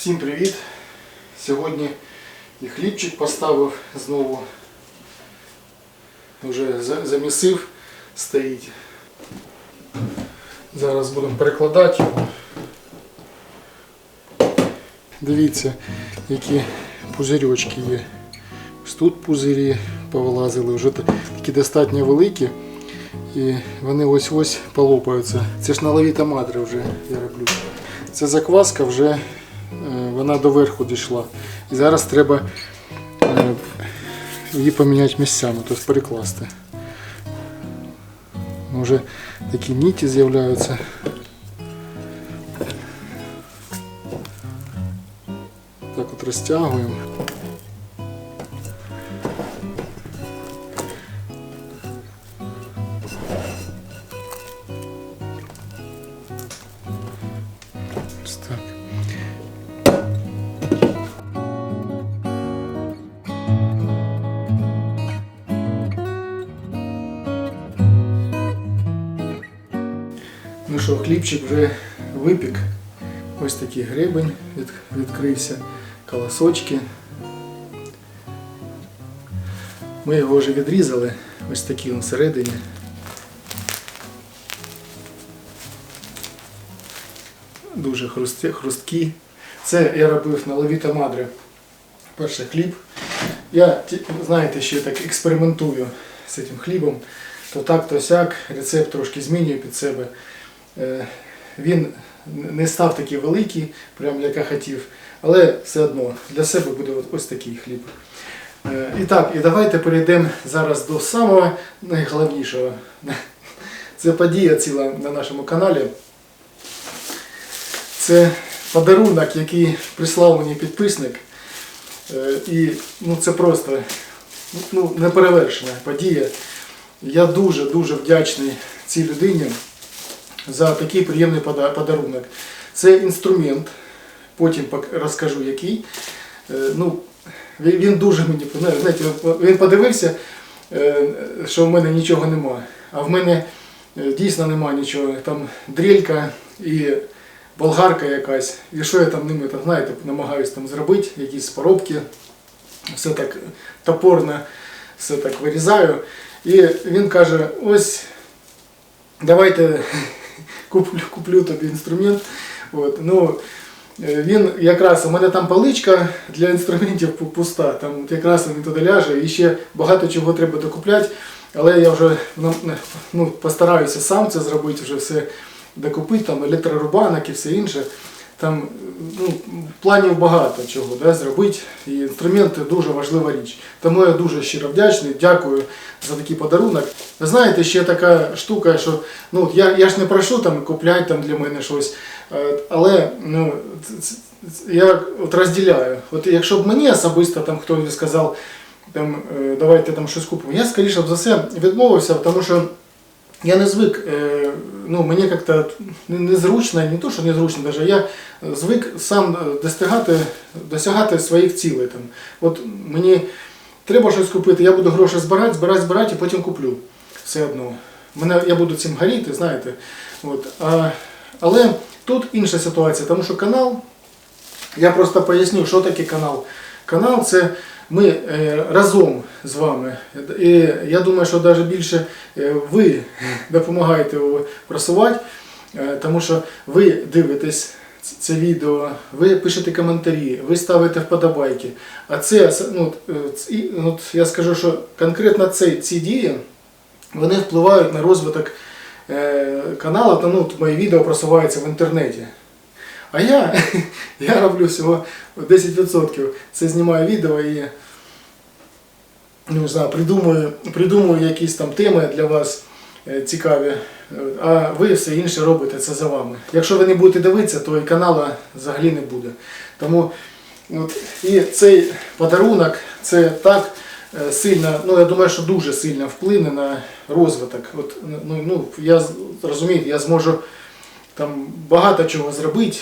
Всім привіт! Сьогодні і хлібчик поставив знову. Вже замісив, стоїть. Зараз будемо перекладати його. Дивіться, які пузирьочки є. Ось тут пузирі повилазили, вже такі достатньо великі. І вони ось-ось полопаються. Це ж наловіта мадра вже я роблю. Це закваска вже вона доверху дійшла. І зараз треба е, її поміняти місцями, тобто перекласти. Вже такі ніті з'являються. Так от розтягуємо. Вже випік. Ось такий гребень від, відкрився, колосочки. Ми його вже відрізали, ось такий він всередині. Дуже хрусткі. Це я робив на левіта мадри. Перший хліб. Я, знаєте, ще так експериментую з цим хлібом. То так, то сяк, рецепт трошки змінюю під себе. Він не став такий великий, прям як я хотів, але все одно для себе буде ось такий хліб. Е, І так, і давайте перейдемо зараз до самого найголовнішого. Це подія ціла на нашому каналі. Це подарунок, який прислав мені підписник. Е, І ну, це просто ну, неперевершена подія. Я дуже-дуже вдячний цій людині за такий приємний подарунок. Це інструмент, потім розкажу який. Е, Ну, він дуже мені знаєте, він подивився, е, що в мене нічого нема. А в мене е, дійсно нема нічого. Там дрелька і болгарка якась. І що я там ними знаєте, намагаюся там зробити, якісь поробки. Все так топорно, все так вирізаю. І він каже: ось давайте куплю, куплю тобі інструмент. От, ну, е, він якраз, у мене там паличка для інструментів пуста, там якраз він туди ляже, і ще багато чого треба докупляти, але я вже ну, ну, постараюся сам це зробити, вже все докупити, там електрорубанок і все інше. Там ну, планів багато чого да, зробити, і інструменти дуже важлива річ. Тому я дуже щиро вдячний, дякую за такий подарунок. Ви знаєте, ще така штука, що ну, я, я ж не прошу там купляти там для мене щось, е, але ну, я от розділяю. От якщо б мені особисто там хтось сказав, там, е, давайте там щось купимо, я скоріше б за все відмовився, тому що я не звик, е, ну мені як-то незручно, не то, що незручно, даже я звик сам е, достигати, досягати своїх цілей. Там. От мені треба щось купити, я буду гроші збирати, збирати, збирати і потім куплю. Все одно. Мене, я буду цим горіти, знаєте. От. А, але тут інша ситуація, тому що канал, я просто поясню, що таке канал. Канал це ми е, разом з вами. І я думаю, що навіть більше е, ви допомагаєте просувати, е, тому що ви дивитесь це відео, ви пишете коментарі, ви ставите вподобайки. А це, ну, от я скажу, що конкретно ці, ці дії вони впливають на розвиток каналу, та ну, мої відео просуваються в інтернеті. А я, я роблю всього 10%. Це знімаю відео і ну, не знаю, придумую, придумую якісь там теми для вас е, цікаві. А ви все інше робите це за вами. Якщо ви не будете дивитися, то і каналу взагалі не буде. Тому от, і цей подарунок це так е, сильно, ну я думаю, що дуже сильно вплине на розвиток. От, ну, ну, я розумієте, я зможу там багато чого зробити.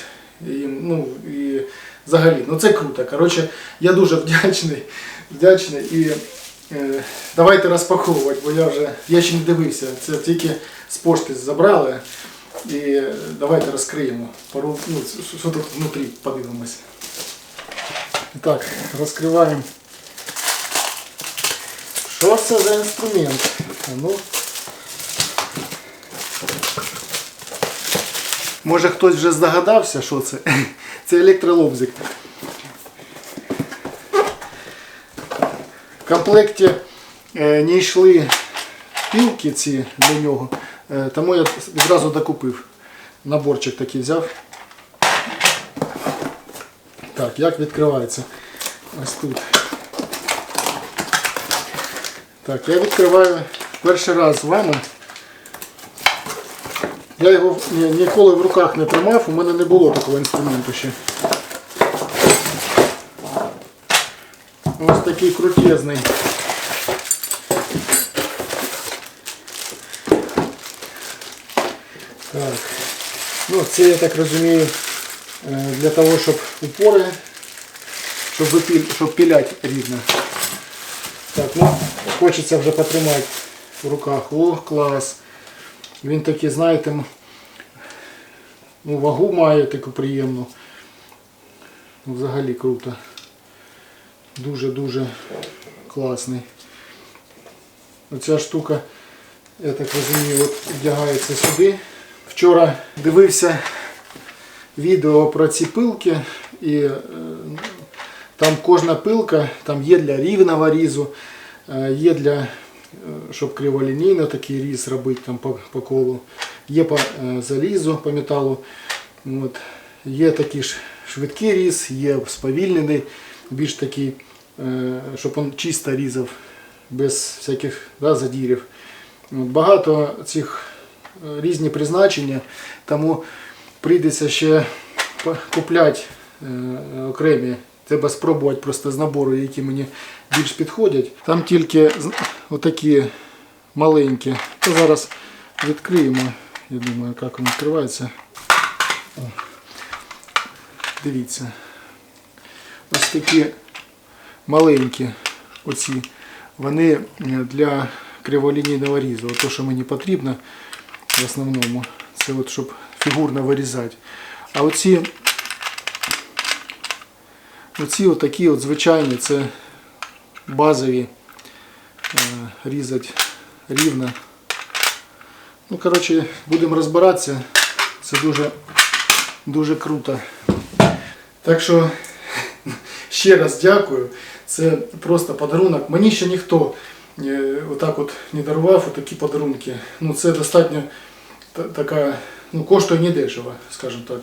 І, ну, і взагалі, ну це круто. Коротше, я дуже вдячний, вдячний і е, давайте розпаковувати, бо я вже я ще не дивився. Це тільки з пошти забрали. І давайте розкриємо. Пару, ну, що- тут внутрі подивимося. І Так, розкриваємо. Що це за інструмент? Ну. Може хтось вже здогадався, що це? Це електролобзик. В комплекті е, не йшли пілки ці для нього, е, тому я відразу докупив. Наборчик такий взяв. Так, як відкривається? Ось тут. Так, я відкриваю перший раз з вами. Я його ні- ніколи в руках не тримав, у мене не було такого інструменту ще. Ось такий крутезний. Так. Ну, це я так розумію е, для того, щоб упори, щоб, випіль, щоб пілять рівно. Так, ну, хочеться вже потримати в руках. О, клас. Він такий, знаєте, ну, вагу має таку приємну. Ну, Взагалі круто. Дуже-дуже класний. Оця штука, я так розумію, от вдягається сюди. Вчора дивився відео про ці пилки і е, там кожна пилка там є для рівного різу, е, є для, щоб криволінійно такий різ робити там по, по колу, є по е, залізу, по металу. От. Є такий ж швидкий різ, є сповільнений, більш такий, е, щоб він чисто різав, без всяких да, задірів. Багато цих е, різні призначення, тому прийдеться ще купляти е, окремі. Треба спробувати просто з набору, які мені більш підходять. Там тільки отакі маленькі. То зараз відкриємо. Я думаю, як він відкривається. О. Дивіться. Ось такі маленькі оці. Вони для криволінійного різу. То, що мені потрібно в основному, це от щоб фігурно вирізати. А оці Оці отакі от звичайні, це базові е, різати рівно. Ну, коротше, будемо розбиратися. Це дуже, дуже круто. Так що ще раз дякую. Це просто подарунок. Мені ще ніхто е, отак от не дарував такі подарунки. Ну, це достатньо така, ну, коштує недешево, скажімо так.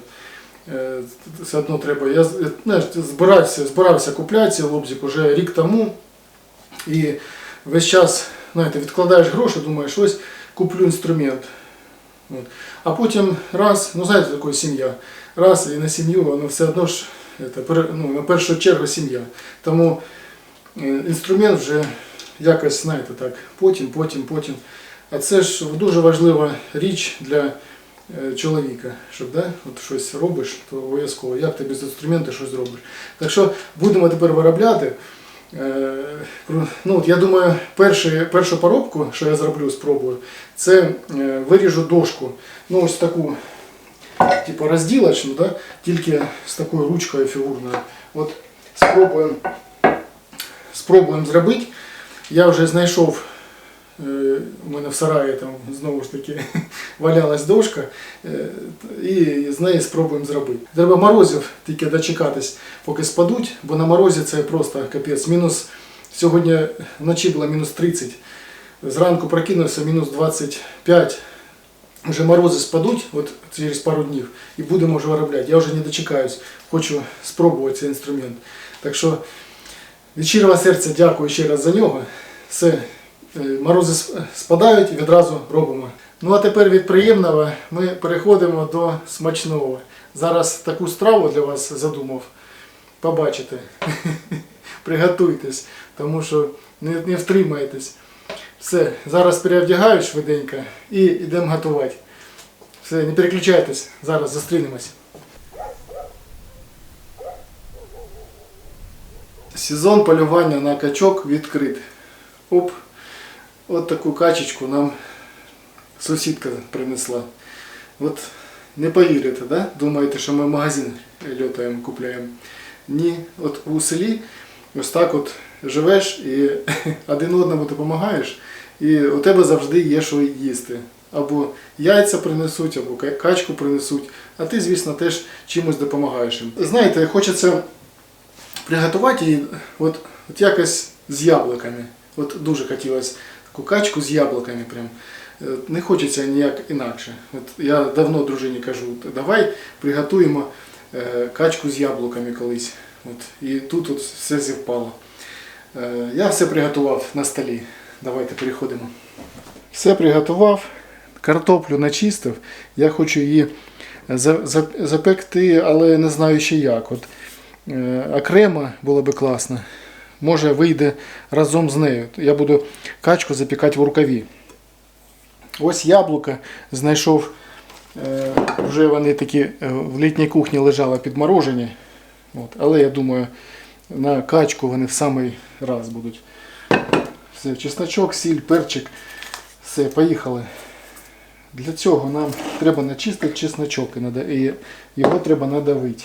Е, Все одно треба. Я знаєш, збирався, збирався купляти лобзик уже рік тому. І весь час знаєте, відкладаєш гроші, думаєш, ось куплю інструмент. От. А потім раз, ну знаєте, таке сім'я. Раз і на сім'ю, воно все одно ж це, ну, на першу чергу сім'я. Тому е, інструмент вже якось, знаєте, так, потім, потім, потім. А це ж дуже важлива річ для е, чоловіка, щоб да, от щось робиш, то обов'язково, як ти без інструменту щось зробиш. Так що будемо тепер виробляти. Е, Ну, от я думаю, перший, першу поробку, що я зроблю, спробую, це е, виріжу дошку. Ну, ось таку, типу розділочну, да? тільки з такою ручкою фігурною. От спробуємо, спробуємо зробити. Я вже знайшов Е, У мене в сараї там знову ж таки валялась дошка, е, і з неї спробуємо зробити. Треба морозів тільки дочекатись, поки спадуть, бо на морозі це просто капець. Мінус сьогодні вночі було мінус 30, зранку прокинувся мінус 25. Вже морози спадуть от через пару днів і будемо вже виробляти. Я вже не дочекаюсь, хочу спробувати цей інструмент. Так що від щирого серця дякую ще раз за нього. Все, е, морози спадають відразу робимо. Ну а тепер від приємного ми переходимо до смачного. Зараз таку страву для вас задумав. Побачите. Приготуйтесь, тому що не, не втримаєтесь. Все, зараз переодягаю швиденько і йдемо готувати. Все, не переключайтесь, зараз зустрінемось. Сезон полювання на качок відкрит. Оп, от таку качечку нам сусідка принесла. От не повірите, да? думаєте, що ми магазин льотаємо, купляємо. Ні, от у селі ось так от живеш і один одному допомагаєш, і у тебе завжди є що їсти. Або яйця принесуть, або качку принесуть, а ти, звісно, теж чимось допомагаєш їм. Знаєте, хочеться приготувати її от, от якось з яблуками. От дуже хотілося таку качку з яблуками. Прям. Е, Не хочеться ніяк інакше. От я давно дружині кажу, давай приготуємо е, качку з яблуками колись. От, і тут от все зівпало. Е, Я все приготував на столі. Давайте переходимо. Все приготував, картоплю начистив. Я хочу її за- за- запекти, але не знаю ще як. От, окремо було би класно. Може вийде разом з нею. Я буду качку запікати в рукаві. Ось яблука знайшов. е, Вже вони такі е, в літній кухні лежали підморожені. Але я думаю, на качку вони в самий раз будуть. Все, чесночок, сіль, перчик. Все, поїхали. Для цього нам треба начистити чесночок і його треба надавити.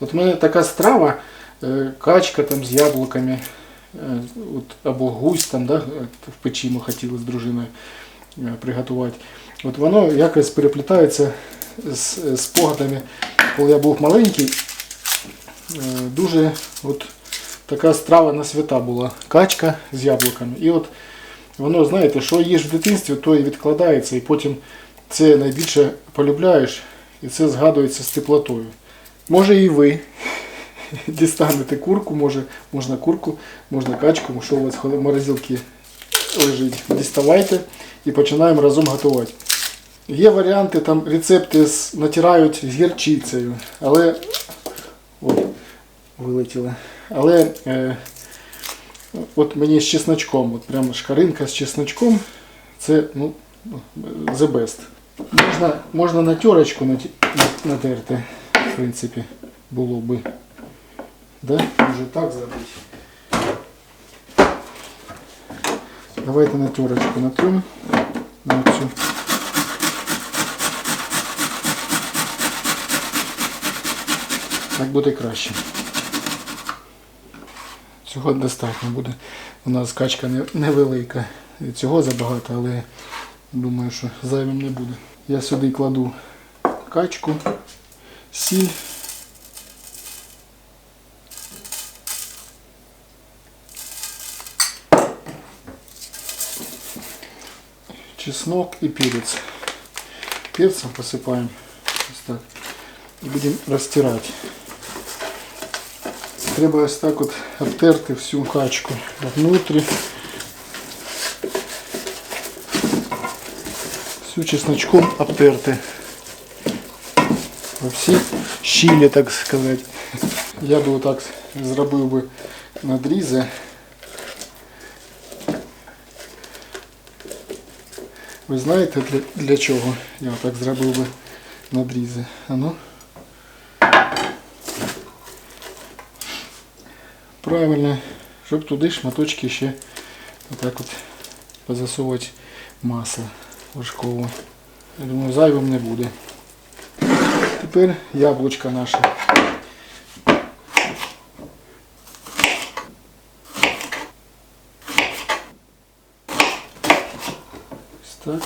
От у мене така страва, е, качка там з яблуками, е, от, або гусь там, да, в печі ми хотіли з дружиною е, приготувати. От воно якось переплітається з з спогадами, коли я був маленький. Е, Дуже от така страва на свята була. Качка з яблуками. І от воно, знаєте, що їж в дитинстві, то і відкладається, і потім це найбільше полюбляєш, і це згадується з теплотою. Може і ви дістанете курку, може, можна курку, можна качку, що у вас в морозилці лежить. Діставайте і починаємо разом готувати. Є варіанти, там рецепти з, натирають з гірчицею, але от, вилетіли. Але е, от мені з чесночком, от прямо шкаринка з чесночком, це ну, the best. Можна, можна на терочку наті- натерти, принципі, було би. Да? Може так зробити. Давайте на терочку натрем. На цю. Так буде краще. Цього достатньо буде. У нас качка невелика. Цього забагато, але думаю, що зайвим не буде. Я сюди кладу качку, сіль. Чеснок і перець. Перцем посипаємо. Ось так. І будемо розтирати. Треба ось так от обтерти всю качку внутрі. Всю чесночком обтерти. Во всі щілі, так сказати. Я би отак зробив би надрізи. Ви знаєте для, для чого я так зробив би надрізи? А ну. Правильно, щоб туди шматочки ще отак от позасовувати масло вершкове. Я думаю, зайвим не буде. Тепер яблучка. Ось так.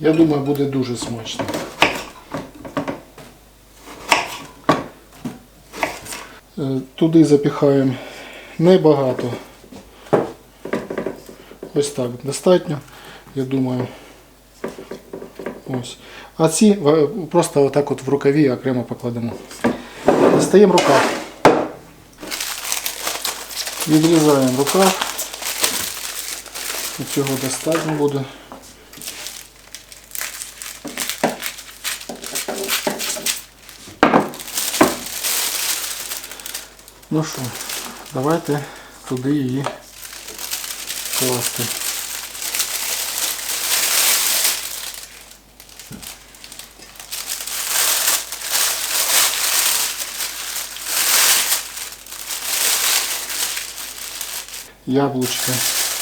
Я думаю, буде дуже смачно. Е, Туди запіхаємо небагато. Ось так достатньо, я думаю. Ось. А ці е, просто отак от в рукаві окремо покладемо. Достаємо рукав. Відрізаємо рукав. Цього достатньо буде. Ну що, давайте туди її класти. яблучко,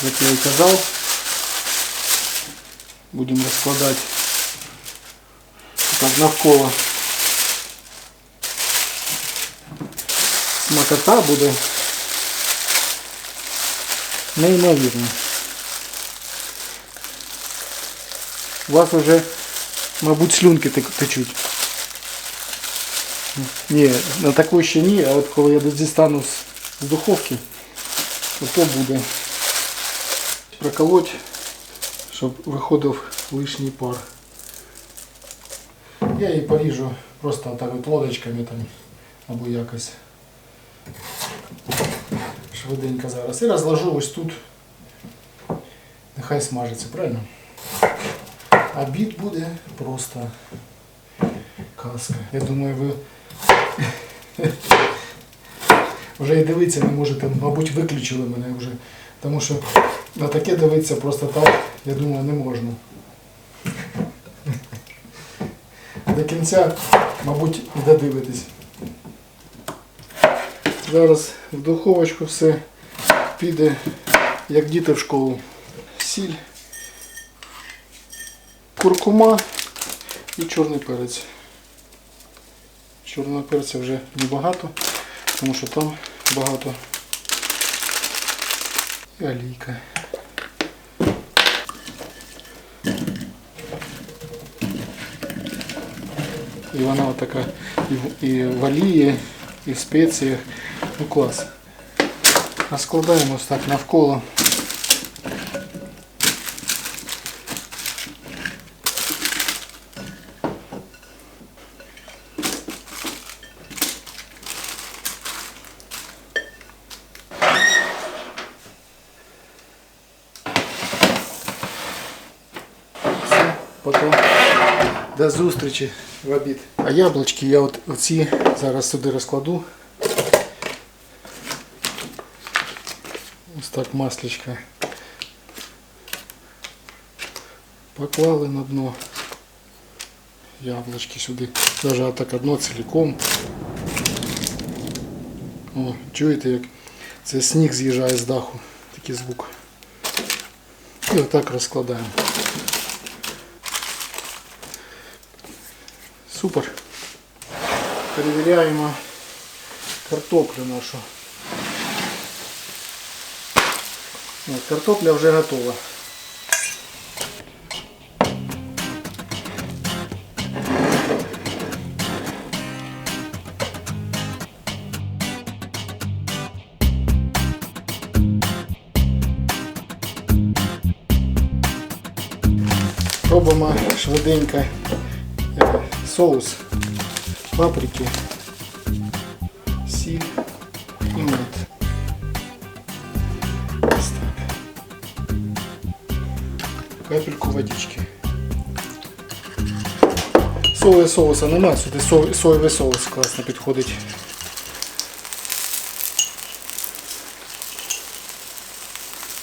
як я і казав. Будемо розкладати так навколо. Смакота буде неймовірно. У вас вже, мабуть, слюнки тек- течуть. Ні, на таку ще ні, а от коли я дістану з, з духовки, То буде проколоть, щоб виходив лишній пар. Я її поріжу просто так от лодочками там або якось. Швиденько зараз. І розложу ось тут. Нехай смажиться, правильно? Обід буде просто казка. Я думаю, ви вже і дивитися не можете, мабуть, виключили мене вже. Тому що на таке дивитися просто так, я думаю, не можна. До кінця, мабуть, не додивитись. Зараз в духовочку все піде, як діти в школу. Сіль, куркума і чорний перець. Чорного перця вже небагато, тому що там багато. І олійка. І вона така і, в- і в олії, і в спеціях. Ну клас. Розкладаємо ось так навколо. До зустрічі в обід. А яблучки я от оці зараз сюди розкладу. Ось так масличко. Поклали на дно. Яблочки сюди. Даже отак одно цілком. О, чуєте як це сніг з'їжджає з даху. Такий звук. І отак розкладаємо. Супер. Перевіряємо картоплю нашу. От, картопля вже готова. Робимо швиденько соус, паприки, сіль і мед. Капельку водички. Соєвого соуса немає, сюди со- соєвий соус класно підходить.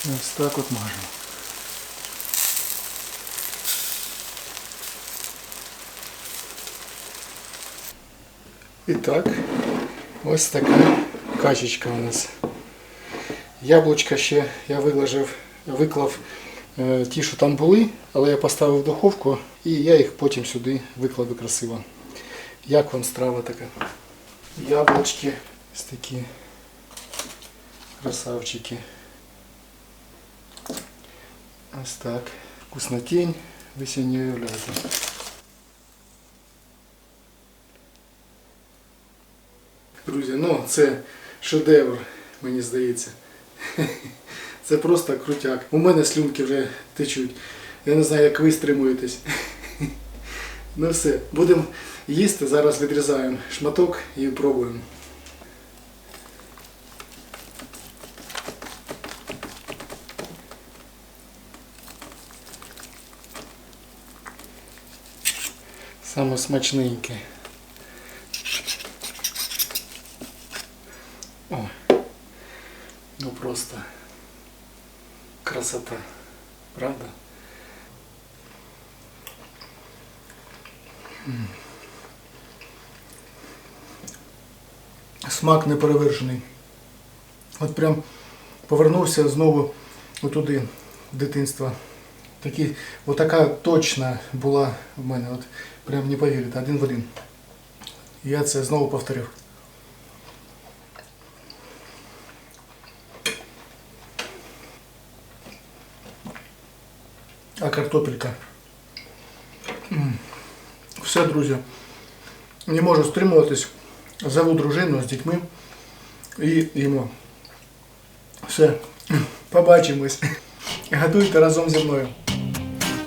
Ось так от мажемо. І так, ось така качечка у нас. Яблучка ще я виложив, виклав е, ті, що там були, але я поставив в духовку і я їх потім сюди викладу красиво. Як вам страва така? Яблучки ось такі красавчики. Ось так. Вкуснотень, ви себе уявляєте. Друзі, ну це шедевр, мені здається. Це просто крутяк. У мене слюнки вже течуть. Я не знаю, як ви стримуєтесь. Ну все, будемо їсти. Зараз відрізаємо шматок і пробуємо. Саме смачненьке. О, ну просто красота, правда? Смак неперевершений. От прям повернувся знову туди, в дитинство. Такі, отака точна була в мене. От, прям не повірите, один в один. Я це знову повторив. картопелька. М. Все, друзі. Не можу стримуватись. Зову дружину з дітьми і їмо. Все. Побачимось. Готуйте разом зі мною.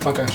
Пока.